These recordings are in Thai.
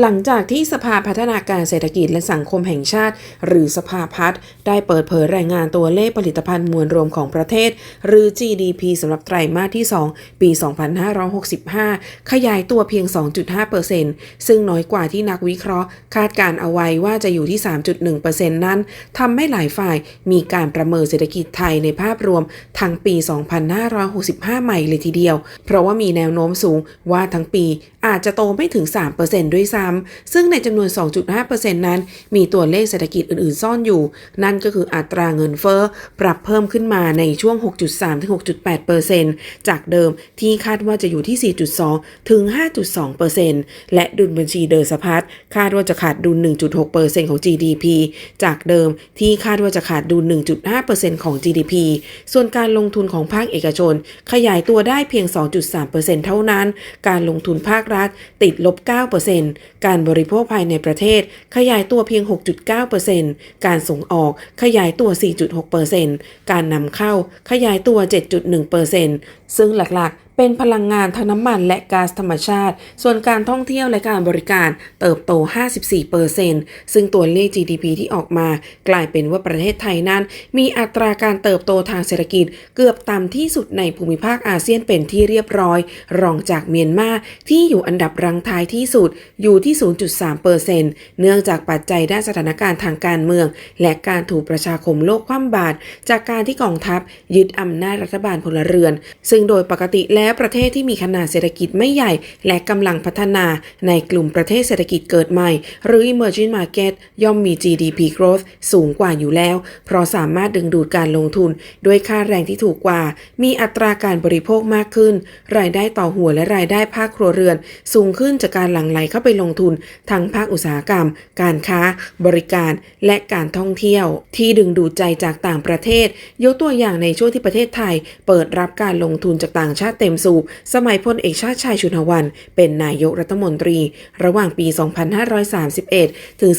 หลังจากที่สภาพัฒนาการเศรษฐกิจและสังคมแห่งชาติ หรือสภาพัฒน์ได้เปิดเผยรายงานตัวเลขผลิตภัณฑ์มวลรวมของประเทศ หรือ GDP สำหรับไตรมาสที่ 2 ปี 2565 ขยายตัวเพียง 2.5%ซึ่งน้อยกว่าที่นักวิเคราะห์ คาดการเอาไว้ว่าจะอยู่ที่ 3.1%นั้นทำให้หลายฝ่ายมีการประเมินเศรษฐกิจไทยในภาพรวมทั้งปี 2565 ใหม่เลยทีเดียว เพราะว่ามีแนวโน้มสูงว่าทั้งปีอาจจะโตไม่ถึง 3%ด้วยซ้ำซึ่งในจำนวน 2.5%นั้น มีตัวเลขเศรษฐกิจอื่นๆ ซ่อนอยู่ นั่นก็คืออัตราเงินเฟ้อ ปรับเพิ่มขึ้นมาในช่วง 6.3-6.8%จากเดิมที่คาดว่าจะอยู่ที่ 4.2 ถึง 5.2%และดุลบัญชีเดินสะพัดคาดว่าจะขาดดุล 1.6%ของ GDP จากเดิมที่คาดว่าจะขาดดุล 1.5%ของ GDP ส่วนการลงทุนของภาคเอกชน ขยายตัวได้เพียง 2.3%เท่านั้น การลงทุนภาครัฐติดลบ 9% การบริโภคภายในประเทศขยายตัวเพียง 6.9%การส่งออกขยายตัว 4.6%การนำเข้าขยายตัว 7.1% ซึ่งหลักๆ เป็นพลังงานทั้งน้ำมันและก๊าซธรรมชาติ ส่วนการท่องเที่ยวและการบริการเติบโต 54%ซึ่งตัวเลข GDP ที่ออกมา กลายเป็นว่าประเทศไทยนั้น มีอัตราการเติบโตทางเศรษฐกิจ เกือบต่ำที่สุดในภูมิภาคอาเซียนเป็นที่เรียบร้อย รองจากเมียนมาที่อยู่อันดับรังท้ายที่สุดอยู่ที่ 0.3%เนื่องจากปัจจัยด้านสถานการณ์ทางการเมือง และการถูกประชาคมโลกคว่ำบาตรจากการที่กองทัพยึดอำนาจรัฐบาลพลเรือน ซึ่งโดยปกติแล้วประเทศที่มีขนาดเศรษฐกิจไม่ใหญ่ และกำลังพัฒนาในกลุ่มประเทศเศรษฐกิจเกิดใหม่ หรือ emerging market ย่อมมี GDP growth สูงกว่าอยู่แล้ว เพราะสามารถดึงดูดการลงทุน ด้วยค่าแรงที่ถูกกว่า มีอัตราการบริโภคมากขึ้น รายได้ต่อหัวและรายได้ภาคครัวเรือน สูงขึ้นจากการหลั่งไหลเข้าไปลงทุน ทั้งภาคอุตสาหกรรม การค้า บริการและการท่องเที่ยว ที่ดึงดูดใจจากต่างประเทศยกตัวอย่างในช่วงที่ประเทศไทย เปิดรับการลงทุนจากต่างชาติเต็มสูบสมัยพลเอกชาติชายชุนวัน เป็นนายกรัฐมนตรี ระหว่างปี 2531 ถึง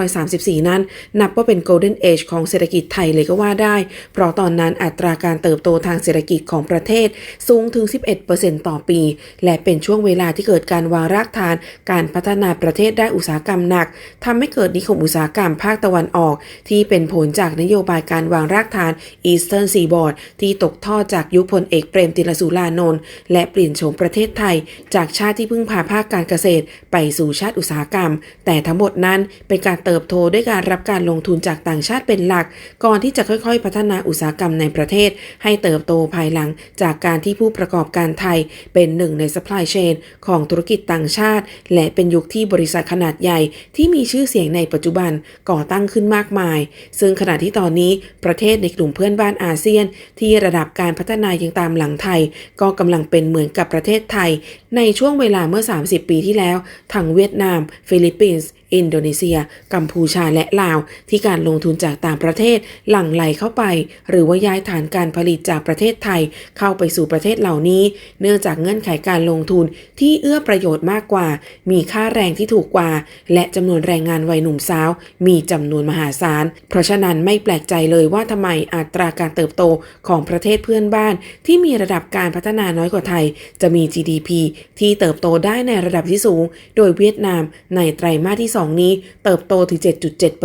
2534 นั้น นับว่าเป็น Golden Age ของเศรษฐกิจไทยเลยก็ว่าได้ เพราะตอนนั้นอัตราการเติบโตทางเศรษฐกิจของประเทศสูงถึง 11%ต่อปี และเป็นช่วงเวลาที่เกิดการวางรากฐาน การพัฒนาประเทศได้อุตสาหกรรมหนักทำให้เกิดนิคมอุตสาหกรรมภาคตะวันออก ที่เป็นผลจากนโยบายการวางรากฐาน Eastern Seaboard ที่ตกทอดจากยุคพลเอกเปรมติลสุรานนท์และเปลี่ยนโฉมประเทศไทย จากชาติที่พึ่งพาภาคการเกษตร ไปสู่ชาติอุตสาหกรรม แต่ทั้งหมดนั้นเป็นการเติบโตด้วยการรับการลงทุนจากต่างชาติเป็นหลัก ก่อนที่จะค่อยๆ พัฒนาอุตสาหกรรมในประเทศ ให้เติบโตภายหลังจากการที่ผู้ประกอบการไทย เป็นหนึ่งใน supply chain ของธุรกิจต่างชาติ และเป็นยุคที่บริษัทขนาดใหญ่ที่มีชื่อเสียงในปัจจุบันก่อตั้งขึ้นมากมาย ซึ่งขณะที่ตอนนี้ประเทศในกลุ่มเพื่อนบ้านอาเซียน ที่ระดับการพัฒนายังตามหลังไทย ก็กำลังเป็นเหมือนกับประเทศไทย ในช่วงเวลาเมื่อ 30 ปีที่แล้วทั้งเวียดนาม ฟิลิปปินส์ อินโดนีเซีย กัมพูชาและลาว ที่การลงทุนจากต่างประเทศหลั่งไหลเข้าไป หรือว่าย้ายฐานการผลิตจากประเทศไทย เข้าไปสู่ประเทศเหล่านี้ เนื่องจากเงื่อนไขการลงทุนที่เอื้อประโยชน์มากกว่า มีค่าแรงที่ถูกกว่า และจำนวนแรงงานวัยหนุ่มสาว มีจำนวนมหาศาล เพราะฉะนั้นไม่แปลกใจเลยว่าทำไมอัตราการเติบโตของประเทศเพื่อนบ้าน ที่มีระดับการพัฒนาน้อยกว่าไทย จะมี GDP ที่เติบโตได้ในระดับที่สูง โดยเวียดนามในไตรมาสที่2นี้เติบโตถึง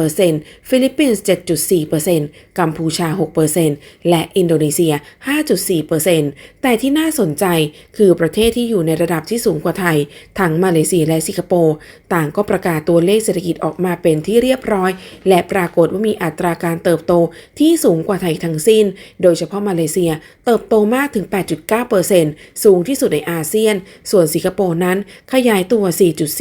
7.7%ฟิลิปปินส์ 7.4%กัมพูชา 6%และอินโดนีเซีย 5.4%แต่ที่น่าสนใจคือประเทศที่อยู่ในระดับที่สูงกว่าไทย ทั้งมาเลเซียและสิงคโปร์ ต่างก็ประกาศตัวเลขเศรษฐกิจออกมาเป็นที่เรียบร้อย และปรากฏว่ามีอัตราการเติบโตที่สูงกว่าไทยทั้งสิ้น โดยเฉพาะมาเลเซียเติบโตมากถึง 8.9%สูงที่สุดในอาเซียน ส่วนสิงคโปร์นั้นขยายตัว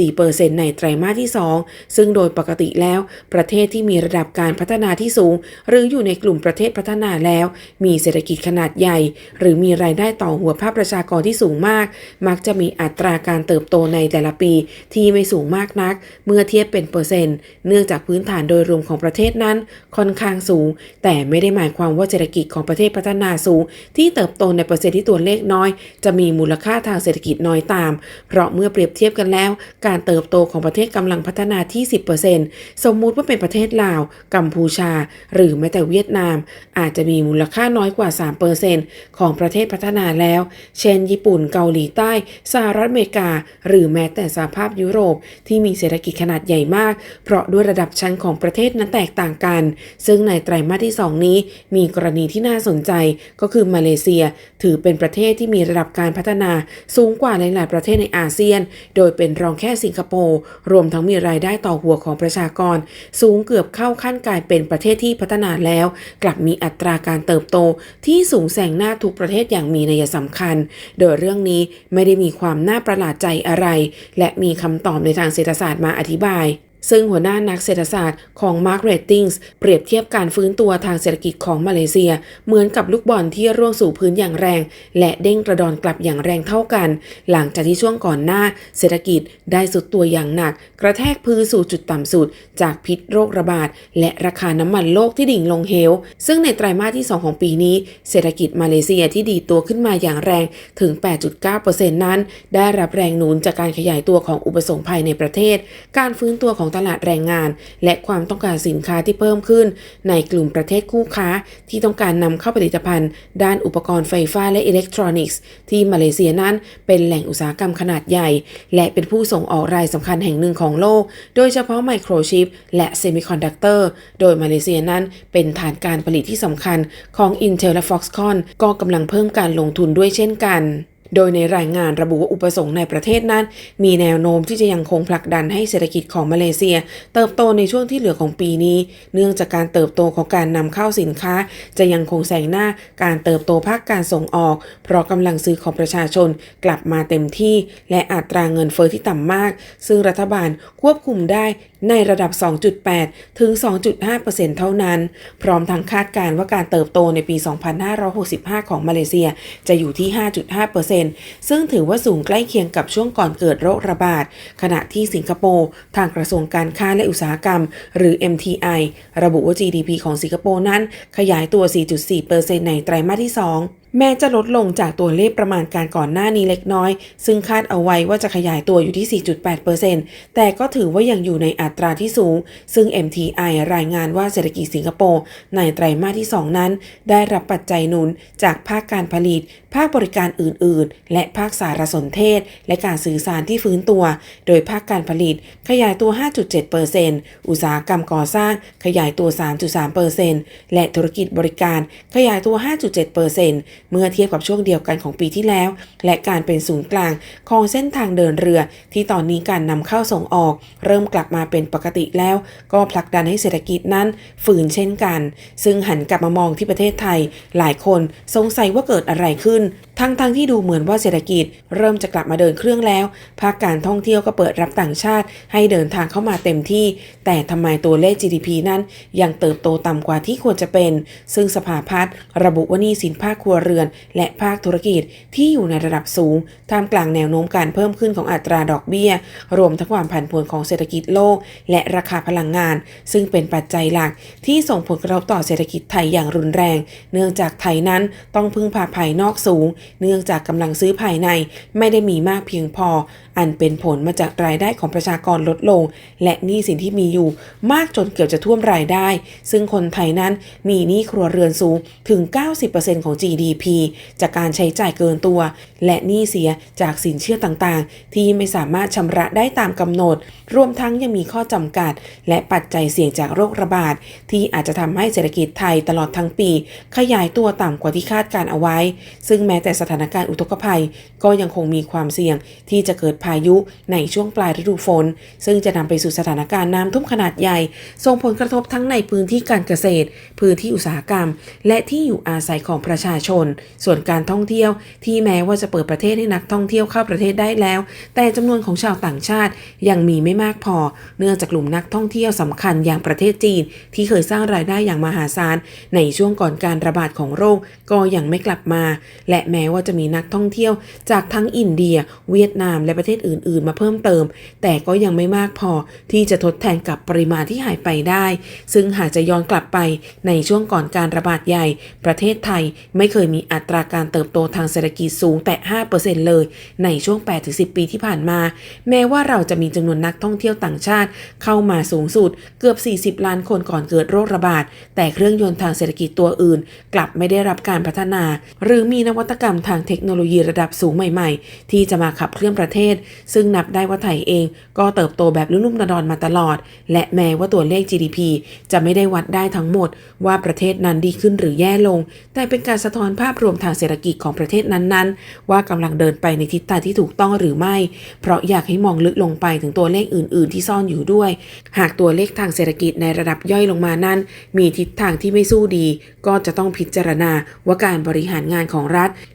4.4%ในไตรมาสที่ 2ซึ่งโดยปกติแล้ว ประเทศที่มีระดับการพัฒนาที่สูง หรืออยู่ในกลุ่มประเทศพัฒนาแล้ว มีเศรษฐกิจขนาดใหญ่ หรือมีรายได้ต่อหัวภาคประชากรที่สูงมาก มักจะมีอัตราการเติบโตในแต่ละปี ที่ไม่สูงมากนัก เมื่อเทียบเป็นเปอร์เซ็นต์เนื่องจากพื้นฐานโดยรวมของประเทศนั้น ค่อนข้างสูง แต่ไม่ได้หมายความว่าเศรษฐกิจของประเทศพัฒนาสูง ที่เติบโตในเปอร์เซ็นต์ที่ตัวเลขน้อย จะมีมูลค่าทางเศรษฐกิจน้อยตาม เพราะเมื่อเปรียบเทียบกันแล้ว การเติบโตของประเทศกำลังพัฒนาที่ 10%สมมุติว่าเป็นประเทศลาว กัมพูชา หรือแม้แต่เวียดนาม อาจจะมีมูลค่าน้อยกว่า 3%ของประเทศพัฒนาแล้ว เช่น ญี่ปุ่นเกาหลีใต้สหรัฐอเมริกา หรือแม้แต่สหภาพยุโรป ที่มีเศรษฐกิจขนาดใหญ่มาก เพราะด้วยระดับชั้นของประเทศนั้นแตกต่างกัน ซึ่งในไตรมาสที่ 2 นี้ มีกรณีที่น่าสนใจก็คือมาเลเซีย ถือเป็นประเทศที่มีระดับการพัฒนาสูงกว่าหลายๆประเทศในอาเซียน โดยเป็นรองแค่สิงคโปร์รวมทั้งมีรายได้ต่อหัวของประชากร สูงเกือบเข้าขั้นกลายเป็นประเทศที่พัฒนาแล้ว กลับมีอัตราการเติบโตที่สูงแสงหน้าทุกประเทศอย่างมีนัยสำคัญ โดยเรื่องนี้ไม่ได้มีความน่าประหลาดใจอะไร และมีคำตอบในทางเศรษฐศาสตร์มาอธิบาย ซึ่งหัวหน้านักเศรษฐศาสตร์ของ Mark Ratings เปรียบเทียบการฟื้นตัวทางเศรษฐกิจของมาเลเซีย เหมือนกับลูกบอลที่ร่วงสู่พื้นอย่างแรง และเด้งกระดอนกลับอย่างแรงเท่ากัน หลังจากที่ช่วงก่อนหน้า เศรษฐกิจได้สุดตัวอย่างหนัก กระแทกพื้นสู่จุดต่ำสุด จากพิษโรคระบาด และราคาน้ำมันโลกที่ดิ่งลงเหว ซึ่งในไตรมาสที่ 2 ของปีนี้ เศรษฐกิจมาเลเซียที่ดีตัวขึ้นมาอย่างแรงถึง 8.9%นั้น ได้รับแรงหนุนจากการขยายตัวของอุปสงค์ภายในประเทศ การฟื้นตัวของตลาดแรงงาน และความต้องการสินค้าที่เพิ่มขึ้น ในกลุ่มประเทศคู่ค้า ที่ต้องการนำเข้าผลิตภัณฑ์ ด้านอุปกรณ์ไฟฟ้าและอิเล็กทรอนิกส์ ที่มาเลเซียนั้นเป็นแหล่งอุตสาหกรรมขนาดใหญ่ และเป็นผู้ส่งออกรายสำคัญแห่งหนึ่งของโลก โดยเฉพาะไมโครชิปและเซมิคอนดักเตอร์ โดยมาเลเซียนั้นเป็นฐานการผลิตที่สำคัญของ Intel และ Foxconn ก็กำลังเพิ่มการลงทุนด้วยเช่นกัน โดยในรายงานระบุว่าอุปสงค์ในประเทศนั้น มีแนวโน้มที่จะยังคงผลักดันให้เศรษฐกิจของมาเลเซีย เติบโตในช่วงที่เหลือของปีนี้ เนื่องจากการเติบโตของการนำเข้าสินค้า จะยังคงแซงหน้าการเติบโตภาคการส่งออก เพราะกำลังซื้อของประชาชนกลับมาเต็มที่ และอัตราเงินเฟอ้อที่ต่ำมาก ซึ่งรัฐบาลควบคุมได้ในระดับ 2.8 ถึง 2.5%เท่านั้น พร้อมทั้งคาดการณ์ว่าการเติบโตในปี 2565 ของมาเลเซีย จะอยู่ที่ 5.5%ซึ่งถือว่าสูงใกล้เคียงกับช่วงก่อนเกิดโรคระบาด ขณะที่สิงคโปร์ทางกระทรวงการค้าและอุตสาหกรรม หรือ MTI ระบุว่า GDP ของสิงคโปร์นั้นขยายตัว 4.4%ในไตรมาสที่ 2แม้จะลดลงจากตัวเลขประมาณการก่อนหน้านี้เล็กน้อย ซึ่งคาดเอาไว้ว่าจะขยายตัวอยู่ที่ 4.8%แต่ก็ถือว่ายังอยู่ในอัตราที่สูง ซึ่ง MTI รายงานว่าเศรษฐกิจสิงคโปร์ในไตรมาสที่ 2 นั้น ได้รับปัจจัยหนุนจากภาคการผลิต ภาคบริการอื่น ๆ และภาคสารสนเทศ และการสื่อสารที่ฟื้นตัว โดยภาคการผลิตขยายตัว 5.7%อุตสาหกรรมก่อสร้างขยายตัว 3.3%และธุรกิจบริการขยายตัว 5.7% เมื่อเทียบกับช่วงเดียวกันของปีที่แล้ว และการเป็นศูนย์กลางของเส้นทางเดินเรือ ที่ตอนนี้การนำเข้าส่งออก เริ่มกลับมาเป็นปกติแล้ว ก็ผลักดันให้เศรษฐกิจนั้นฝืนเช่นกัน ซึ่งหันกลับมามองที่ประเทศไทย หลายคนสงสัยว่าเกิดอะไรขึ้น ทั้งๆทที่ดูเหมือนว่าเศรษฐกิจ เริ่มจะกลับมาเดินเครื่องแล้ว ภาคการท่องเที่ยวก็เปิดรับต่างชาติ ให้เดินทางเข้ามาเต็มที่ แต่ทำไมตัวเลข GDP นั้น ยังเติบโตต่ำกว่าที่ควรจะเป็น ซึ่งสภาพัฒน์ระบุว่านี้สินภาคครัวเรือน และภาคธุรกิจที่อยู่ในระดับสูงท่ามกลางแนวโน้มการเพิ่มขึ้นของอัตราดอกเบี้ย รวมทั้งความผันผวนของเศรษฐกิจโลก และราคาพลังงาน ซึ่งเป็นปัจจัยหลักที่ส่งผลกระทบต่อเศรษฐกิจไทยอย่างรุนแรง เนื่องจากไทยนั้นต้องพึ่งพาภายนอกสูงเนื่องจากกำลังซื้อภายในไม่ได้มีมากเพียงพอ อันเป็นผลมาจากรายได้ของประชากรลดลง และหนี้สินที่มีอยู่ มากจนเกือบจะท่วมรายได้ ซึ่งคนไทยนั้นมีหนี้ครัวเรือนสูงถึง 90%ของ GDP จากการใช้จ่ายเกินตัว และหนี้เสียจากสินเชื่อต่างๆ ที่ไม่สามารถชำระได้ตามกำหนด รวมทั้งยังมีข้อจำกัด และปัจจัยเสี่ยงจากโรคระบาด ที่อาจจะทำให้เศรษฐกิจไทยตลอดทั้งปี ขยายตัวต่ำกว่าที่คาดการเอาไว้ ซึ่งแม้แต่สถานการณ์อุทกภัย ก็ยังคงมีความเสี่ยงที่จะเกิดพายุในช่วงปลายฤดูฝน ซึ่งจะนำไปสู่สถานการณ์น้ำท่วมขนาดใหญ่ ส่งผลกระทบทั้งในพื้นที่การเกษตร พื้นที่อุตสาหกรรม และที่อยู่อาศัยของประชาชน ส่วนการท่องเที่ยวที่แม้ว่าจะเปิดประเทศให้นักท่องเที่ยวเข้าประเทศได้แล้ว แต่จำนวนของชาวต่างชาติยังมีไม่มากพอ เนื่องจากกลุ่มนักท่องเที่ยวสำคัญอย่างประเทศจีน ที่เคยสร้างรายได้อย่างมหาศาลในช่วงก่อนการระบาดของโรคก็ยังไม่กลับมา และแม้ว่าจะมีนักท่องเที่ยวจากทั้งอินเดีย เวียดนามและประเทศอื่น ๆ มาเพิ่มเติม แต่ก็ยังไม่มากพอที่จะทดแทนกับปริมาณที่หายไปได้ ซึ่งหากจะย้อนกลับไปในช่วงก่อนการระบาดใหญ่ ประเทศไทยไม่เคยมีอัตราการเติบโตทางเศรษฐกิจสูงแต่ 5%เลย ในช่วง 8-10 ปีที่ผ่านมา แม้ว่าเราจะมีจำนวนนักท่องเที่ยวต่างชาติ เข้ามาสูงสุดเกือบ 40 ล้านคนก่อนเกิดโรคระบาด แต่เครื่องยนต์ทางเศรษฐกิจตัวอื่น กลับไม่ได้รับการพัฒนา หรือมีนวัตกรรมทางเทคโนโลยีระดับสูงใหม่ๆ ที่จะมาขับเคลื่อนประเทศ ซึ่งนับได้ว่าไทยเองก็เติบโตแบบลุ่มๆดอนมาตลอด และแม้ว่าตัวเลข GDP จะไม่ได้วัดได้ทั้งหมด ว่าประเทศนั้นดีขึ้นหรือแย่ลง แต่เป็นการสะท้อนภาพรวมทางเศรษฐกิจของประเทศนั้นๆ ว่ากำลังเดินไปในทิศทางที่ถูกต้องหรือไม่ เพราะอยากให้มองลึกลงไปถึงตัวเลขอื่น ๆ ที่ซ่อนอยู่ด้วย หากตัวเลขทางเศรษฐกิจในระดับย่อยลงมานั้น มีทิศทางที่ไม่สู้ดี ก็จะต้องพิจารณาว่าการบริหารงานของรัฐ